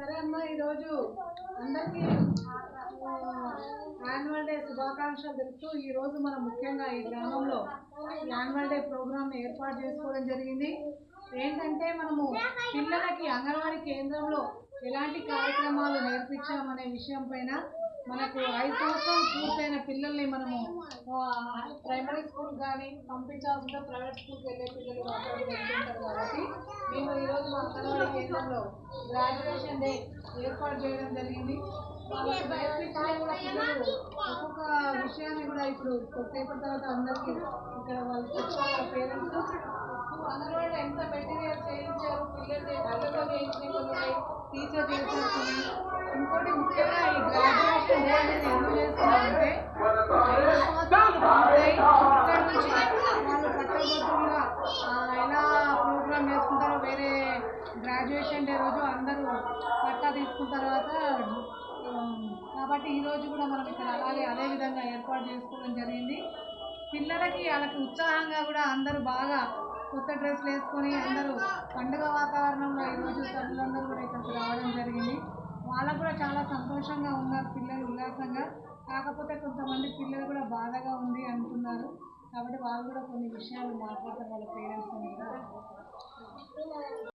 సరే అమ్మ ఈరోజు అందరికీ యాన్యువల్ డే శుభాకాంక్షలు తెలుపుతూ ఈ రోజు మనం ముఖ్యంగా ఈ గ్రామంలో యాన్యువల్ డే ప్రోగ్రామ్ ఏర్పాటు చేసుకోవడం జరిగింది. ఏంటంటే మనము పిల్లలకి అంగన్వాడీ కేంద్రంలో ఎలాంటి కార్యక్రమాలు నేర్పించామనే విషయం పైన మనకు ఐదు సంవత్సరం పూర్తయిన పిల్లల్ని మనము ప్రైమరీ స్కూల్ కానీ పంపించాల్సి ప్రైవేట్ స్కూల్కి వెళ్ళే పిల్లలు కాబట్టి మేము అంగన్వాడీ కేంద్రంలో గ్రాడ్యుయేషన్ డే ఏర్పాటు చేయడం జరిగింది. వాళ్ళకి ఒక్కొక్క విషయాన్ని కూడా ఇప్పుడు కొద్దిసేపటి తర్వాత అందరికీ ఇక్కడ వాళ్ళు చెప్తారు పేరెంట్స్ అంగన్వాడీలో ఎంత మెటీరియల్ చేయించారు పిల్లలు చేయించిన టీచర్ కొన్ని ఇంకోటి ముఖ్యంగా ఈ గ్రాడ్యుయేషన్ డే అనేది గ్రాడ్యుయేషన్ డే రోజు అందరూ పట్టా తీసుకున్న తర్వాత కాబట్టి ఈరోజు కూడా మనం ఇక్కడ అలాగే అదే విధంగా ఏర్పాటు చేసుకోవడం జరిగింది. పిల్లలకి వాళ్ళకి ఉత్సాహంగా కూడా అందరూ బాగా కొత్త డ్రెస్లు వేసుకొని అందరూ పండుగ వాతావరణంలో ఈరోజు తల్లులందరూ కూడా ఇక్కడికి రావడం జరిగింది. వాళ్ళకు కూడా చాలా సంతోషంగా ఉన్నారు పిల్లలు ఉల్లాసంగా. కాకపోతే కొంతమంది పిల్లలు కూడా బాధగా ఉంది అంటున్నారు కాబట్టి వాళ్ళు కూడా కొన్ని విషయాలు మాట్లాడతారు వాళ్ళ పేరెంట్స్